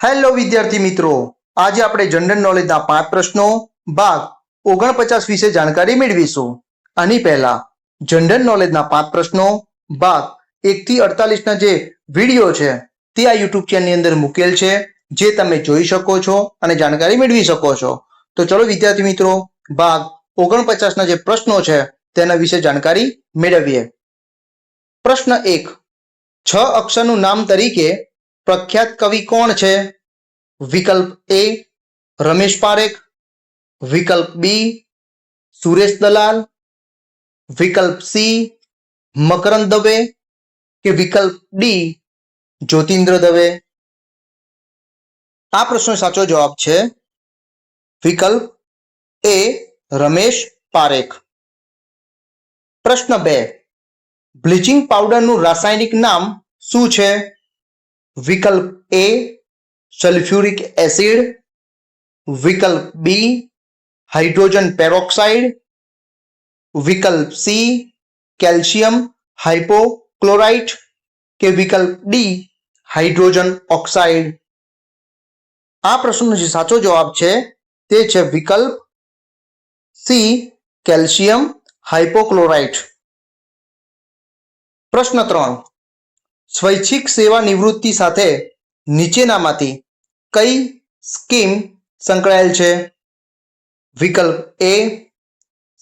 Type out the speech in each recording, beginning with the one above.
Hello વિદ્યાર્થી મિત્રો. આજે આપણે જનરલ નોલેજના પાંચ પ્રશ્નો, ભાગ ઓગણપચાસ વિશે જાણકારી મેળવીશું. આની પહેલા જનરલ નોલેજના પાંચ પ્રશ્નો, ભાગ એક થી અડતાલીસના જે વીડિયો છે, તે આ યુટ્યુબ ચેનલની અંદર મૂકેલ છે, જે તમે જોઈ શકો છો અને જાણકારી મેળવી શકો છો. તો ચલો, વિદ્યાર્થી મિત્રો, ભાગ ઓગણપચાસના જે પ્રશ્નો છે, તેના વિશે જાણકારી મેળવીએ. પ્રશ્ન એક, છ અક્ષરનું નામ તરીકે પ્રખ્યાત કવિ કોણ છે? વિકલ્પ એ રમેશ પારેખ, વિકલ્પ બી સુરેશ દલાલ, વિકલ્પ સી મકરંદ દવે કે વિકલ્પ ડી જ્યોતિન્દ્ર દવે? આ પ્રશ્નો સાચો જવાબ છે વિકલ્પ એ રમેશ પારેખ. પ્રશ્ન બે, બ્લીચિંગ પાવડરનું રાસાયણિક નામ શું છે? વિકલ્પ એ સલ્ફ્યુરિક એસિડ, વિકલ્પ બી, હાઇડ્રોજન પેરોક્સાઇડ, વિકલ્પ સી, કેલ્શિયમ, હાઇપોક્લોરાઇટ કે વિકલ્પ ડી, હાઇડ્રોજન ઓક્સાઇડ. આ પ્રશ્નનો જે સાચો જવાબ છે તે છે વિકલ્પ સી, કેલ્શિયમ, હાઇપોક્લોરાઇટ. પ્રશ્ન ત્રણ. સ્વૈચ્છિક સેવા નિવૃત્તિ સાથે નીચેનામાંથી કઈ સ્કીમ સંકળાયેલ છે? વિકલ્પ એ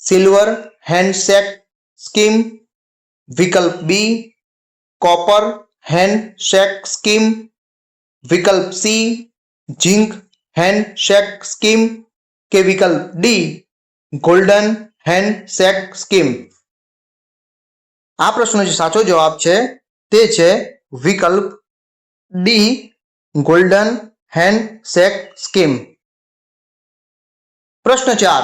સિલ્વર હેન્ડસેક સ્કીમ વિકલ્પ બી કોપર હેન્ડશેક સ્કીમ વિકલ્પ સી ઝિંક હેન્ડશેક સ્કીમ કે વિકલ્પ ડી ગોલ્ડન હેન્ડશેક સ્કીમ આ પ્રશ્નનો જે સાચો જવાબ છે તે છે વિકલ્પ ડી ગોલ્ડન હેન્ડશેક સ્કીમ પ્રશ્ન ચાર.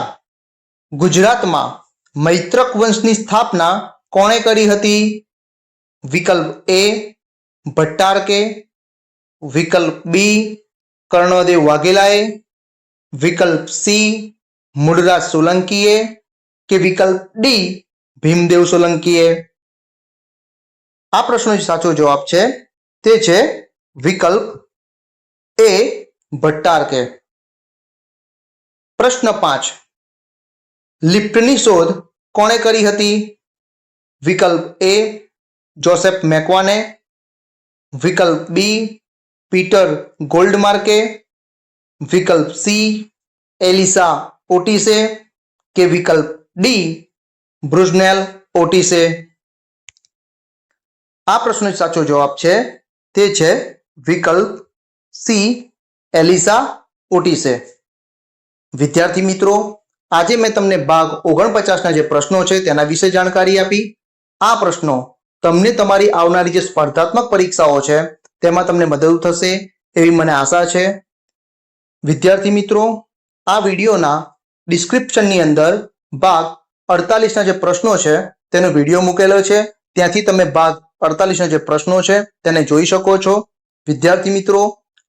ગુજરાતમાં મૈત્રક વંશની સ્થાપના કોણે કરી હતી? વિકલ્પ એ, ભટ્ટારકે. વિકલ્પ બી, કર્ણદેવ વાઘેલાએ. વિકલ્પ સી મૂળરાજ સોલંકીએ કે વિકલ્પ ડી, ભીમદેવ સોલંકીએ? આ પ્રશ્નનો સાચો જવાબ છે તે છે વિકલ્પ એ ભટ્ટારકે પ્રશ્ન પાંચ. લિફ્ટની શોધ કોણે કરી હતી? વિકલ્પ એ જોસેફ મેકવાને. વિકલ્પ બી પીટર ગોલ્ડમાર્કે વિકલ્પ સી એલિસા ઓટીસે કે વિકલ્પ ડી બ્રુઝનેલ ઓટીસે. આ પ્રશ્નનો સાચો જવાબ છે, તે છે વિકલ્પ સી એલિસા ઓટીસે. વિદ્યાર્થી મિત્રો, આજે મેં તમને ભાગ ઓગણપચાસના જે પ્રશ્નો છે તેના વિશે જાણકારી આપી. આ પ્રશ્નો તમને તમારી આવનારી જે સ્પર્ધાત્મક પરીક્ષાઓ છે તેમાં તમને મદદ થશે એવી મને આશા છે. વિદ્યાર્થી મિત્રો, આ વિડીયોના ડિસ્ક્રિપ્શનની અંદર ભાગ અડતાલીસના જે પ્રશ્નો છે તેનો વીડિયો મૂકેલો છે. ત્યાંથી તમે ભાગ અડતાલીસના જે પ્રશ્નો છે તેને જોઈ શકો છો. વિદ્યાર્થી મિત્રો